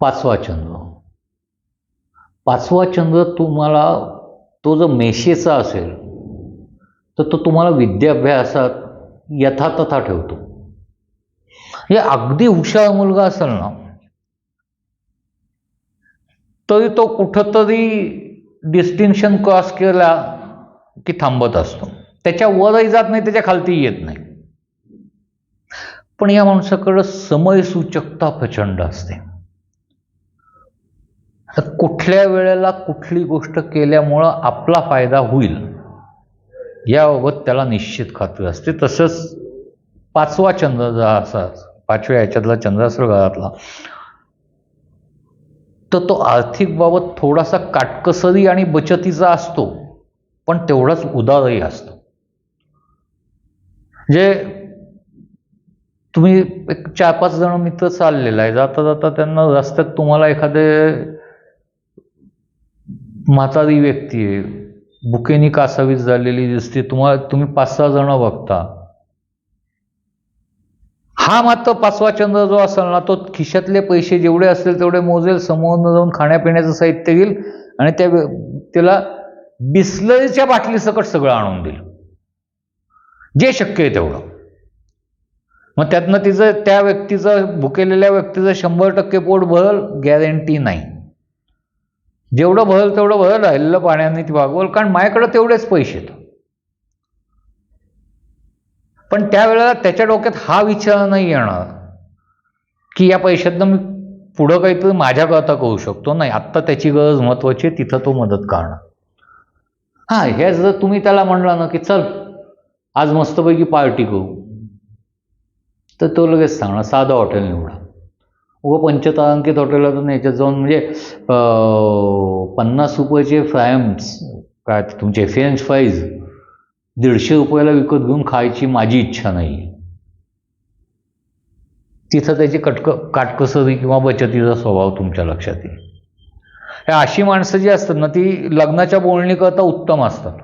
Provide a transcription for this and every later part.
पाचवा चंद्र पाचवा चंद्र तुम्हाला तो जर मेशेचा असेल तर तो तुम्हाला विद्याभ्यासात यथातथा ठेवतो. हे अगदी हुशार मुलगा असेल ना तरी तो कुठंतरी डिस्टिंक्शन क्रॉस केला की थांबत असतो. त्याच्या वरही जात नाही त्याच्या खालतीही येत नाही. पण या माणसाकडं समयसूचकता प्रचंड असते. तर कुठल्या वेळेला कुठली गोष्ट केल्यामुळं आपला फायदा होईल याबाबत त्याला निश्चित खात्री असते. तसंच पाचवा चंद्र असा पाचव्या याच्यातला चंद्र घरातला तर तो आर्थिक बाबत थोडासा काटकसरी आणि बचतीचा असतो पण तेवढाच उदारही असतो. जे तुम्ही एक चार पाच जण मित्र चाललेला आहे जाता जाता त्यांना रस्त्यात तुम्हाला एखादे म्हातारी व्यक्ती आहे. बुकेनी कासावीस झालेली दिसते. तुम्हाला तुम्ही पाच सहा जण बघता. हा मात्र पाचवा चंद्र जो असेल ना तो खिशातले पैसे जेवढे असतील तेवढे मोजेल. समोर जाऊन खाण्यापिण्याचं साहित्य घेईल आणि त्या व्य- त्याला बिस्लरीच्या बाटली सकट सगळं आणून देईल. जे शक्य आहे तेवढं. मग त्यातनं तिचं त्या व्यक्तीचं भुकेलेल्या व्यक्तीचं शंभर टक्के पोट भरल गॅरंटी नाही. जेवढं भरल तेवढं भरल राहिलेलं पाण्याने ती भागवल कारण माझ्याकडं तेवढेच पैसे पण त्यावेळेला त्याच्या डोक्यात हा विचार नाही येणार की या पैशातनं मी पुढं काहीतरी माझ्याकरता करू शकतो. नाही आत्ता त्याची गरज महत्वाची आहे तिथं तो मदत करणार. हां हे जर तुम्ही त्याला म्हणला ना की चल आज मस्तपैकी पार्टी करू. तर तो लगेच सांगणार साधं हॉटेल निवडा. व पंचतारांकित हॉटेलातून याच्यात जाऊन म्हणजे पन्नास रुपयाचे फ्रायम्स काय तुमचे फ्रेंच फ्राईज दीडशे रुपयाला विकत घेऊन खायची माझी इच्छा नाही. तिथं त्याची कटक काटकसरी किंवा बचतीचा स्वभाव तुमच्या लक्षात येईल. हे अशी माणसं जी असतात ना ती लग्नाच्या बोलणीकरता उत्तम असतात.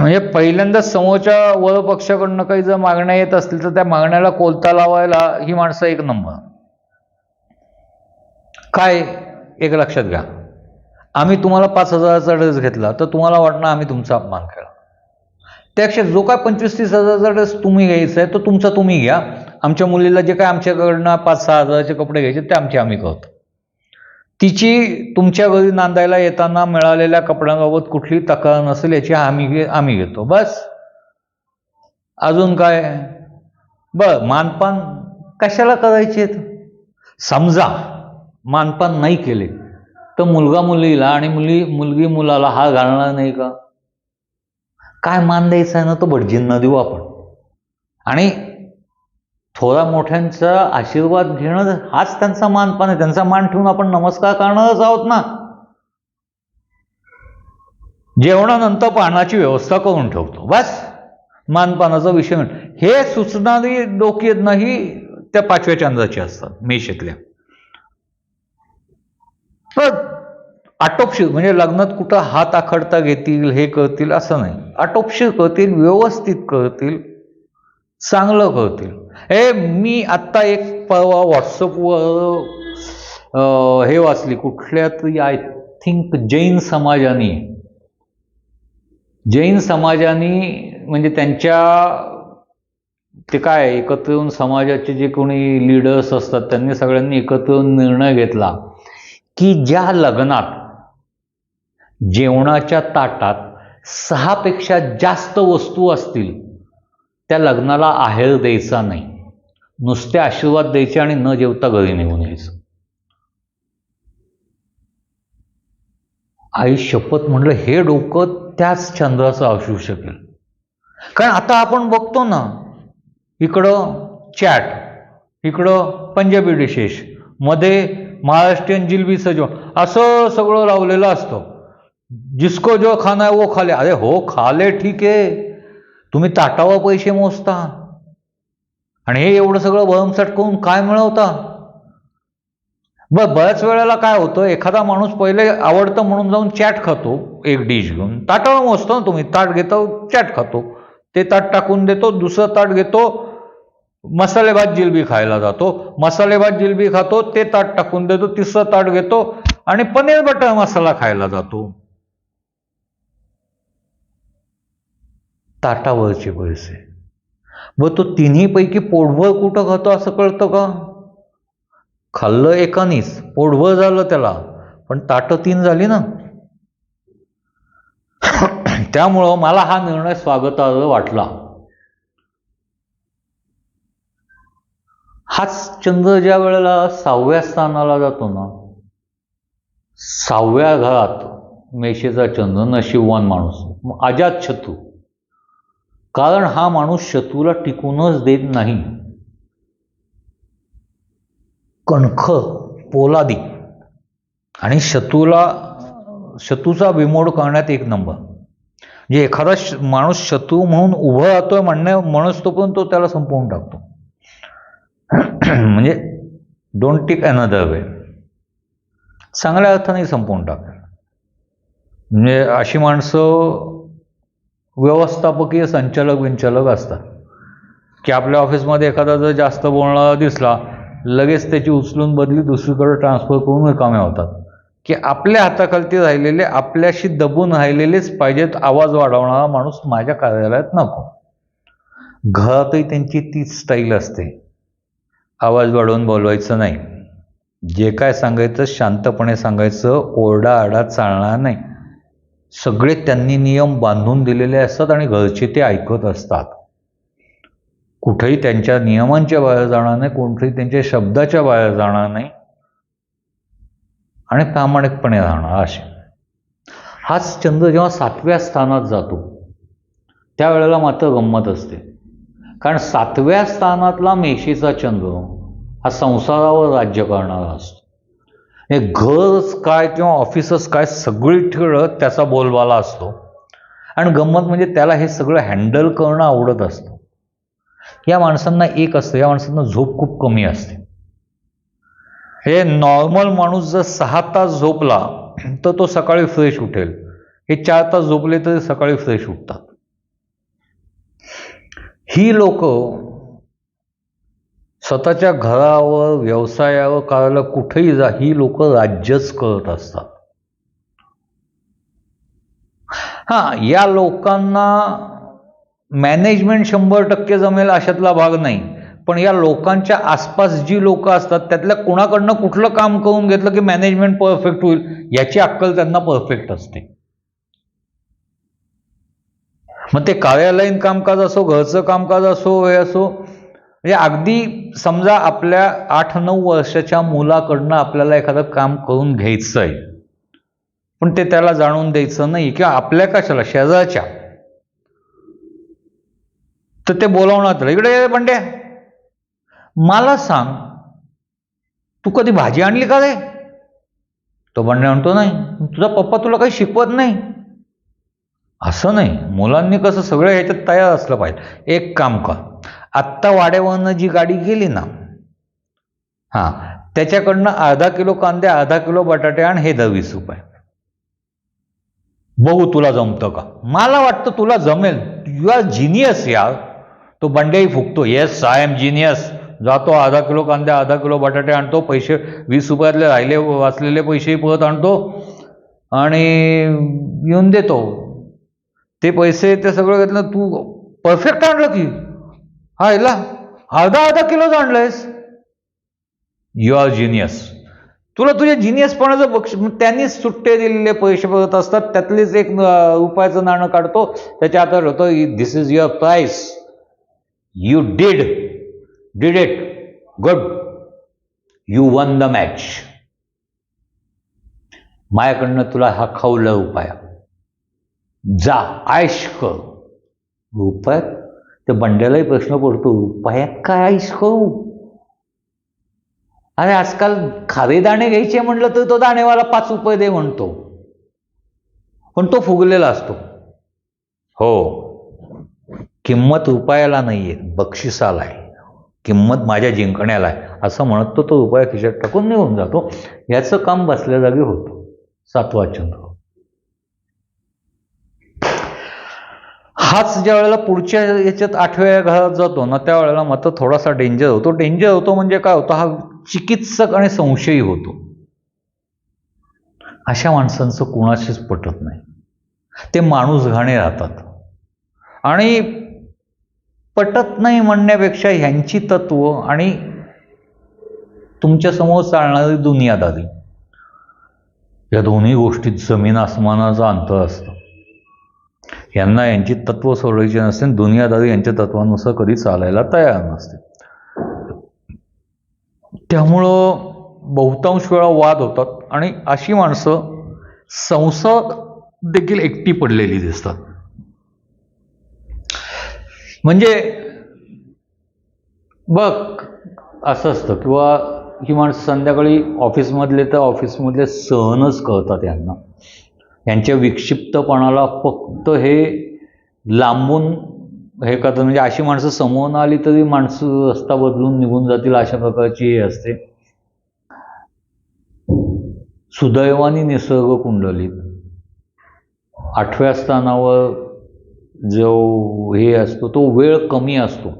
म्हणजे पहिल्यांदाच समोरच्या वर पक्षाकडनं काही जर मागण्या येत असतील तर त्या मागण्याला कोलता लावायला ही माणसं एक नंबर. काय? एक लक्षात घ्या. आम्ही तुम्हाला पाच हजाराचा ड्रेस घेतला तर तुम्हाला वाटणार आम्ही तुमचा अपमान केला. त्यापेक्षा जो काय पंचवीस तीस हजाराचा ड्रेस तुम्ही घ्यायचा आहे तो तुमचा तुम्ही घ्या. आमच्या मुलीला जे काय आमच्याकडनं पाच सहा हजाराचे कपडे घ्यायचे ते आमचे आम्ही करतो. तिची तुमच्या घरी नांदायला येताना मिळालेल्या कपड्यांबाबत कुठली तक्रार नसेल याची आम्ही घे आम्ही घेतो. बस. अजून काय? बर मानपान कशाला करायचे? समजा मानपान नाही केले तर मुलगा मुलीला आणि मुली मुलगी मुलाला हा घालणार नाही का? काय मान द्यायचा आहे ना तो? भटजींना देऊ आपण. आणि थोडा मोठ्यांचा आशीर्वाद घेणं हाच त्यांचा मानपान आहे. त्यांचा मान ठेवून आपण नमस्कार करणारच आहोत ना? जेवणानंतर पानाची व्यवस्था करून ठेवतो. बस. मानपानाचा विषय हे सुचणारी डोकी आहेत ना त्या पाचव्या चंद्राची असतात मेषेतल्या. तर आटोपशीर म्हणजे लग्नात कुठं हात आखडता घेतील हे करतील असं नाही. आटोपशीर करतील व्यवस्थित करतील. चांगलं करतील हे मी आत्ता एक परवा व्हॉट्सअपवर हे वाचली कुठल्या तरी आय थिंक जैन समाजाने. जैन समाजाने म्हणजे त्यांच्या ते काय एकत्र येऊन समाजाचे जे कोणी लीडर्स असतात त्यांनी सगळ्यांनी एकत्र येऊन निर्णय घेतला की ज्या लग्नात जेवणाच्या ताटात सहापेक्षा जास्त वस्तू असतील त्या लग्नाला आहेर द्यायचा नाही. नुसते आशीर्वाद द्यायचे आणि न जेवता घरी निघून यायचं. आई शपथ म्हणलं हे डोकं त्याच चंद्राचं असू शकेल. कारण आता आपण बघतो ना इकडं चॅट इकडं पंजाबी डिशेशमध्ये महाराष्ट्रीयन जिलबी जेवण असं सगळं लावलेलं असतं. जिसको जो खाना है वो खाले अरे हो खाले ठीक आहे. तुम्ही ताटावर पैसे मोजता. आणि हे एवढं सगळं भरमसाठ करून काय मिळवता? ब बऱ्याच वेळेला काय होतं एखादा माणूस पहिले आवडतं म्हणून जाऊन चॅट खातो एक डिश घेऊन. ताटावर मोजतो ना तुम्ही ताट घेतो चॅट खातो. ते ताट टाकून देतो दुसरं ताट घेतो मसालेभात जिलबी खायला जातो. मसालेभात जिलबी खातो ते ताट टाकून देतो तिसरं ताट घेतो आणि पनीर बटर मसाला खायला जातो. ताटावरचे पैसे. मग तो तिन्हीपैकी पोटभर कुठं खातो असं कळतं का? खाल्लं एकानीच पोटभर झालं त्याला पण ताटं तीन झाली ना. त्यामुळं मला हा निर्णय स्वागतार्ह वाटला. हाच चंद्र ज्या वेळेला सहाव्या स्थानाला जातो ना सहाव्या घरात मेषेचा चंद्र नशिबवान माणूस अजात शत्रू कारण हा माणूस शत्रूला टिकूनच देत नाही. कणख पोलादी आणि शत्रूला शत्रूचा विमोड करण्यात एक नंबर. म्हणजे एखादा श- माणूस शत्रू म्हणून उभं राहतोय म्हणण्या म्हणूस तो पण तो त्याला संपवून टाकतो. म्हणजे डोंट टेक अनदर वे चांगल्या अर्थाने संपवून टाक म्हणजे अशी माणसं व्यवस्थापकीय संचालक विंचालक असतात. की आपल्या ऑफिसमध्ये एखादा जर जास्त बोलणारा दिसला लगेच त्याची उचलून बदली दुसरीकडे ट्रान्सफर करून रिकामे होतात. की आपल्या हाताखालती राहिलेले आपल्याशी दबून राहिलेलेच पाहिजेत आवाज वाढवणारा माणूस माझ्या कार्यालयात नको. घरातही त्यांची तीच स्टाईल असते. आवाज वाढवून बोलवायचं नाही. जे काय सांगायचं शांतपणे सांगायचं ओरडा आडा चालणार नाही. सगळे त्यांनी नियम बांधून दिलेले असतात आणि घरचे ते ऐकत असतात. कुठेही त्यांच्या नियमांच्या बाहेर जाणार नाही कोणतेही त्यांच्या शब्दाच्या बाहेर जाणार नाही आणि प्रामाणिकपणे राहणार असे. हाच चंद्र जेव्हा सातव्या स्थानात जातो त्यावेळेला मात्र गंमत असते. कारण सातव्या स्थानातला मेशीचा चंद्र हा संसारावर राज्य करणारा असतो. हे घरच काय किंवा ऑफिसच काय सगळी ठिळं त्याचा बोलबाला असतो. आणि गंमत म्हणजे त्याला हे सगळं हँडल करणं आवडत असतं. या माणसांना एक असतं या माणसांना झोप खूप कमी असते. हे नॉर्मल माणूस जर सहा तास झोपला तर तो सकाळी फ्रेश उठेल. हे चार तास झोपले तरी सकाळी फ्रेश उठतात. ही लोक स्वतःच्या घरावर व्यवसायावर कार्याला कुठेही जा ही लोक राज्यच करत असतात. हा या लोकांना मॅनेजमेंट शंभर टक्के जमेल अशातला भाग नाही. पण या लोकांच्या आसपास जी लोक असतात त्यातल्या कोणाकडनं कुठलं काम करून घेतलं की मॅनेजमेंट परफेक्ट होईल याची अक्कल त्यांना परफेक्ट असते. मग ते कार्यालयीन कामकाज असो घरचं कामकाज असो हे असो म्हणजे अगदी समजा आपल्या आठ नऊ वर्षाच्या मुलाकडनं आपल्याला एखादं काम करून घ्यायचं आहे पण ते त्याला जाणून द्यायचं नाही किंवा आपल्या कशाला शेजारच्या. तर ते बोलावणार तर इकडे ये बंड्या. मला सांग तू कधी भाजी आणली का रे? तो बंड्या म्हणतो नाही तुझा पप्पा तुला काही शिकवत नाही. असं नाही मुलांनी कसं सगळं ह्याच्यात तयार असलं पाहिजे. एक काम कर आत्ता वाड्यावरनं जी गाडी गेली ना हां त्याच्याकडनं अर्धा किलो कांदे अर्धा किलो बटाटे आण हे दर वीस रुपये. बघू तुला जमतं का? मला वाटतं तुला जमेल. यू आर जिनियस यार. तो बंड्याही फुकतो. येस आय एम जिनियस जातो अर्धा किलो कांदे अर्धा किलो बटाटे आणतो पैसे वीस रुपयातले राहिले वाचलेले पैसेही परत आणतो आणि येऊन देतो. ते पैसे ते सगळं घेतलं तू परफेक्ट आणलं की? हा याला अर्धा अर्धा किलोच आणलंयस यू आर जिनियस तुला तुझ्या जिनियसपणाचं बक्ष त्यांनीच सुट्टे दिलेले पैसे बघत असतात त्यातलीच एक अं, रुपयाचं नाणं काढतो त्याच्या हातात होतो this is your price you did did it good you won the match माझ्याकडनं तुला हा खाऊला उपाय. जा आयश कर. रुपयात त्या बंड्यालाही प्रश्न पडतो रुपयात काय आयश अरे आजकाल खारे दाणे घ्यायचे म्हटलं तर तो दाणेवाला पाच रुपये दे म्हणतो. पण तो फुगलेला असतो. हो. किंमत रुपयाला नाहीये बक्षिसाला आहे. किंमत माझ्या जिंकण्याला आहे. असं म्हणत तो तो रुपया खिशात टाकून निघून जातो. याचं काम बसल्या जागी होतं. सातवा चंद्र हाच ज्या वेळेला पुढच्या याच्यात आठव्या घरात जातो ना त्यावेळेला मात्र थोडासा डेंजर होतो. डेंजर होतो म्हणजे काय होतं? हा चिकित्सक आणि संशयी होतो. अशा माणसांचं कुणाशीच पटत नाही. ते माणूस घाणे राहतात. आणि पटत नाही म्हणण्यापेक्षा ह्यांची तत्व आणि तुमच्यासमोर चालणारी दुनियादारी. या दोन्ही गोष्टीत जमीन आसमानाचं अंतर असतं. यांना यांची तत्व सोडायची नसते दुनियादारी यांच्या तत्वानुसार कधी चालायला तयार नसते. त्यामुळं बहुतांश वेळा वाद होतात आणि अशी माणसं संसार देखील एकटी पडलेली दिसतात. म्हणजे बघ असं असतं किंवा ही माणसं संध्याकाळी ऑफिसमधले तर ऑफिसमधले सहनच कळतात यांना. यांच्या विक्षिप्तपणाला फक्त हे लांबून हे करतात. म्हणजे अशी माणसं समोरून आली तरी माणसं रस्ता बदलून निघून जातील अशा प्रकारची हे असते. सुदैवानी निसर्ग कुंडलीत. आठव्या स्थानावर जो हे असतो तो वेळ कमी असतो.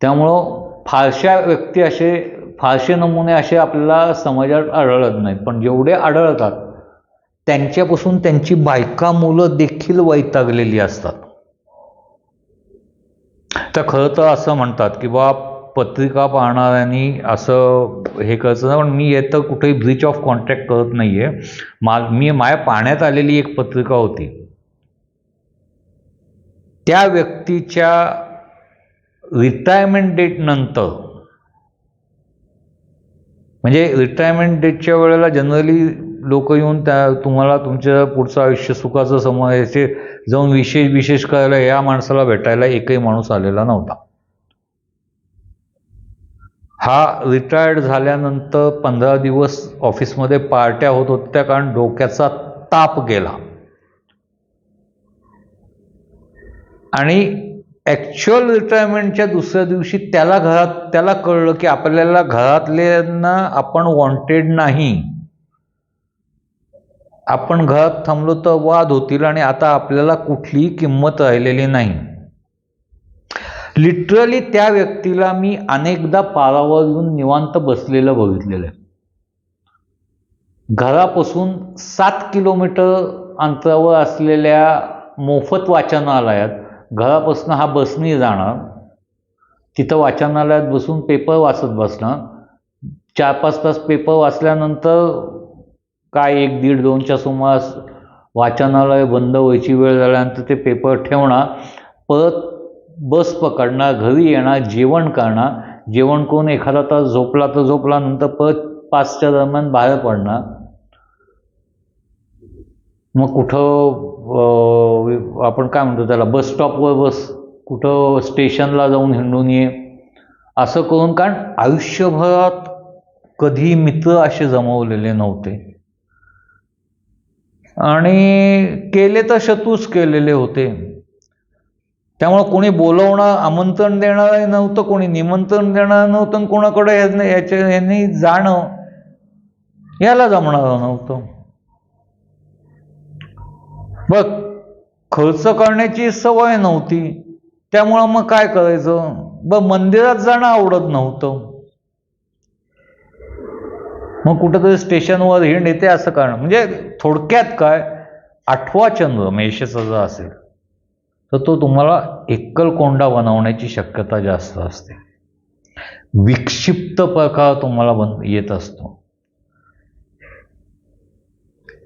त्यामुळं फारशा व्यक्ती असे फारसे नमुने असे आपल्याला समाजात आढळत नाहीत. पण जेवढे आढळतात त्यांच्यापासून त्यांची बायका मुलं देखील वैतागलेली असतात. तर खरं तर असं म्हणतात की बा पत्रिका पाहणाऱ्यांनी असं हे करायचं ना पण मी येतं कुठेही ब्रीच ऑफ कॉन्ट्रॅक्ट करत नाही आहे मा मी माझ्या पाहण्यात आलेली एक पत्रिका होती. त्या व्यक्तीच्या रिटायरमेंट डेट नंतर म्हणजे रिटायरमेंट डेटच्या वेळेला जनरली लोक येऊन त्या तुम्हाला तुमच्या पुढचं आयुष्य सुखाचं समाजाचे जाऊन विशेष विशेष करायला या माणसाला भेटायला एकही माणूस आलेला नव्हता. हा रिटायर्ड झाल्यानंतर पंधरा दिवस ऑफिसमध्ये पार्ट्या होत होत्या कारण डोक्याचा ताप गेला. आणि ॲक्च्युअल रिटायरमेंटच्या दुसऱ्या दिवशी त्याला घरात त्याला कळलं की आपल्याला घरातल्यांना आपण वॉन्टेड नाही. आपण घरात थांबलो तर वाद होतील आणि आता आपल्याला कुठलीही किंमत राहिलेली नाही. लिटरली त्या व्यक्तीला मी अनेकदा पारावरून निवांत बसलेलं बघितलेलं आहे. घरापासून सात किलोमीटर अंतरावर असलेल्या मोफत वाचनालयात घरापासून हा बसनी जाणार. तिथं वाचनालयात बसून पेपर वाचत बसणार. चार पाच तास पेपर वाचल्यानंतर काय एक दीड दोनच्या सुमारास वाचनालय बंद व्हायची वेळ झाल्यानंतर ते पेपर ठेवणार परत बस पकडणार घरी येणार जेवण करणार जेवण करून एखादा तास झोपला तर झोपला नंतर परत पाचच्या दरम्यान बाहेर पडणार मग कुठं आपण काय म्हणतो त्याला बस स्टॉपवर बस कुठं स्टेशनला जाऊन हिंडून ये असं करून कारण आयुष्यभरात कधी मित्र असे जमवलेले नव्हते. आणि केले तर शत्रूच केलेले होते. त्यामुळं कोणी बोलवणं आमंत्रण देणारही नव्हतं कोणी निमंत्रण देणार नव्हतं आणि कोणाकडे याने याच्या यांनी जाणं याला जमणार नव्हतं. बघ खर्च करण्याची सवय नव्हती. त्यामुळं मग काय करायचं? ब मंदिरात जाणं आवडत नव्हतं. मग कुठंतरी स्टेशनवर हिंड नेते असं करणं म्हणजे थोडक्यात काय आठवा चंद्र मेषाचा जर असेल तर तो तुम्हाला एकल कोंडा बनवण्याची शक्यता जास्त असते. विक्षिप्त प्रकार तुम्हाला बन येत असतो.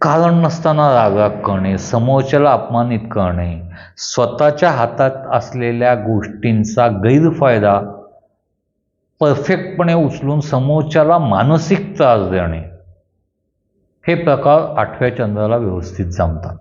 कारण नसताना रागाग करणे समोरच्याला अपमानित करणे स्वतःच्या हातात असलेल्या गोष्टींचा गैरफायदा परफेक्टपणे उचलून समोरच्याला मानसिक त्रास देणे. हे प्रकार आठव्या चंद्राला व्यवस्थित जमतात.